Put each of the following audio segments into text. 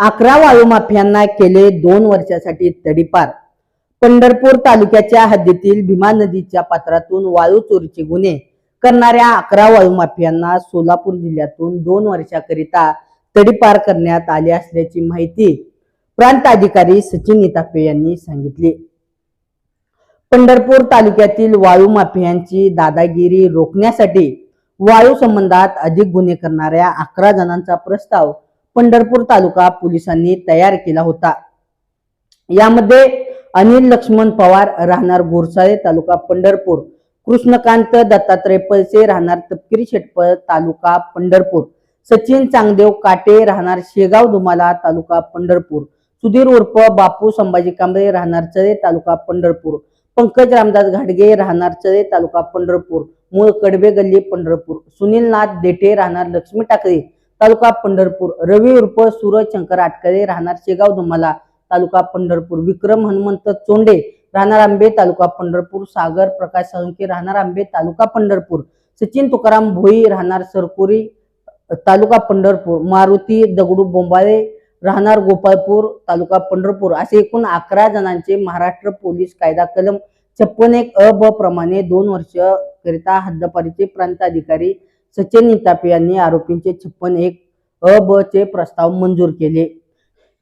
अकरा वाळूमाफियांना केले दोन वर्षासाठी तडीपार. पंढरपूर तालुक्याच्या हद्दीतील भीमा नदीच्या पात्रातून वाळू चोरीचे गुन्हे करणाऱ्या अकरा वाळूमाफियांना सोलापूर जिल्ह्यातून दोन वर्षाकरिता तडीपार करण्यात आले असल्याची माहिती प्रांत अधिकारी सचिन इतापे यांनी सांगितली. पंढरपूर तालुक्यातील वाळू माफियांची दादागिरी रोखण्यासाठी वाळू संबंधात अधिक गुन्हे करणाऱ्या अकरा जणांचा प्रस्ताव पंढरपूर तालुका पोलिसांनी तयार केला होता. यामध्ये अनिल लक्ष्मण पवार राहणार गोरसाळे तालुका पंढरपूर कृष्णकांत दत्तात्रय पळसे राहणार तपकिरी शेटपळ तालुका पंढरपूर सचिन चांगदेव काटे राहणार शेगाव धुमाला तालुका पंढरपूर सुधीर उर्फ बापू संभाजी कांबळे राहणार चळे तालुका पंढरपूर पंकज रामदास घाटगे राहणार चळे तालुका पंढरपूर मूळ कडबे गल्ली पंढरपूर सुनील नाथ देठे राहणार लक्ष्मी टाकरे तालुका पंढरपूर. रवी उर्फ सूरज शंकर आटकळे राहणार शेगाव धुमाला तालुका पंढरपूर. विक्रम हनुमंत चोंडे राहणार आंबे तालुका पंढरपूर. सागर प्रकाश साळुंके राहणार आंबे तालुका पंढरपूर. सचिन तुकाराम भोई राहणार सरकुरी तालुका पंढरपूर. मारुती दगडू बोंबाळे राहणार गोपाळपूर तालुका पंढरपूर. असे एकूण अकरा जणांचे महाराष्ट्र पोलीस कायदा कलम छप्पन एक अ ब प्रमाणे दोन वर्ष करिता हद्दपारीचे प्रांताधिकारी सचिन नितापे यांनी आरोपींचे छप्पन एक अ ब चे प्रस्ताव मंजूर केले.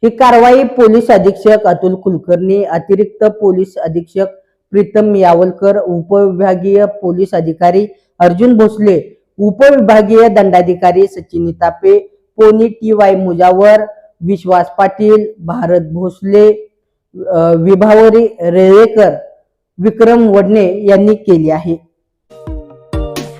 ही कारवाई पोलीस अधीक्षक अतुल कुलकर्णी अतिरिक्त पोलीस अधीक्षक प्रीतम यावलकर उपविभागीय पोलीस अधिकारी अर्जुन भोसले उपविभागीय दंडाधिकारी सचिन नितापे पोनी टी वाय मुजावर विश्वास पाटील भारत भोसले विभावरी रेळेकर विक्रम वडणे यांनी केली आहे.